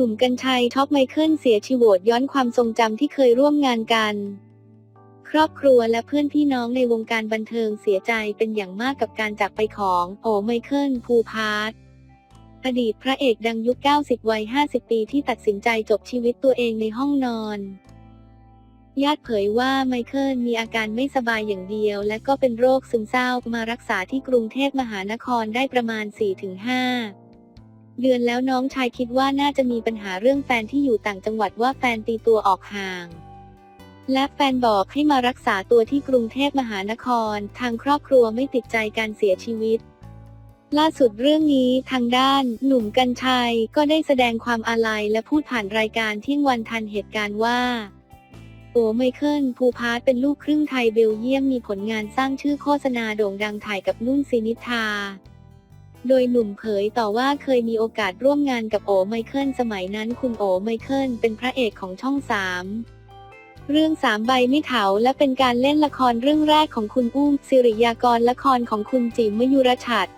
นุ่มกัญชัยท็อปไมเคิลเสียชีวิตย้อนความทรงจำที่เคยร่วมงานกัน ครอบครัวและเพื่อนพี่น้องในวงการบันเทิงเสียใจเป็นอย่างมากกับการจากไปของโอไมเคิลภูพาร์ทอดีตพระเอกดังยุค 90 วัย 50 ปีที่ตัดสินใจจบชีวิตตัวเองในห้องนอน ญาติเผยว่าไมเคิลมีอาการไม่สบายอย่างเดียว และก็เป็นโรคซึมเศร้ามารักษาที่กรุงเทพมหานครได้ประมาณ 4-5 เดือนแล้วน้องชายคิดว่าน่าจะมีปัญหาเรื่องแฟนที่อยู่ต่างจังหวัดว่าแฟนตีตัวออกห่าง และแฟนบอกให้มารักษาตัวที่กรุงเทพมหานคร ทางครอบครัวไม่ติดใจการเสียชีวิต ล่าสุดเรื่องนี้ทางด้าน หนุ่มกัญชัยก็ได้แสดงความอาลัยและพูดผ่านรายการเที่ยงวันทันเหตุการณ์ว่าโอไมเคิลภูพาร์ทเป็นลูกครึ่งไทยเบลเยียมมีผลงานสร้างชื่อโฆษณาโด่งดังถ่ายกับนุ่นซินิธา โดยหนุ่มเผยต่อว่าเคยมีโอกาสร่วมงานกับโอไมเคิลสมัยนั้นคุณโอไมเคิลเป็นพระเอกของช่องสามเรื่องสามใบไม่เถาและเป็นการเล่นละครเรื่องแรกของคุณอุ้มสิริยากรละครของคุณจิมมยุรชัด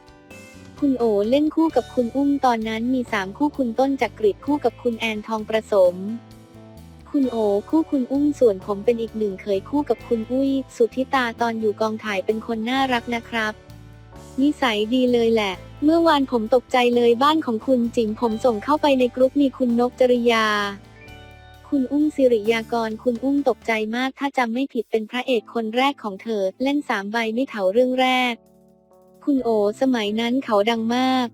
คุณโอเล่นคู่กับคุณอุ้มตอนนั้นมีสามคู่คุณต้นจักกริดคู่กับคุณแอนทองประสม คุณโอคู่คุณอุ้มส่วนผมเป็นอีกหนึ่งเคยคู่กับคุณอุ้ย สุทธิตาตอนอยู่กองถ่ายเป็นคนน่ารักนะครับ นิสัยดีเลยแหละ เมื่อวานผมตกใจเลยบ้านของคุณจิ๋มผมส่งเข้าไปในกรุ๊ปมีคุณนกจริยา คุณอุ้มสิริยากร คุณอุ้มตกใจมาก ถ้าจำไม่ผิดเป็นพระเอกคนแรกของเธอ เล่นสามใบไม่เถาเรื่องแรก คุณโอ สมัยนั้นเขาดังมาก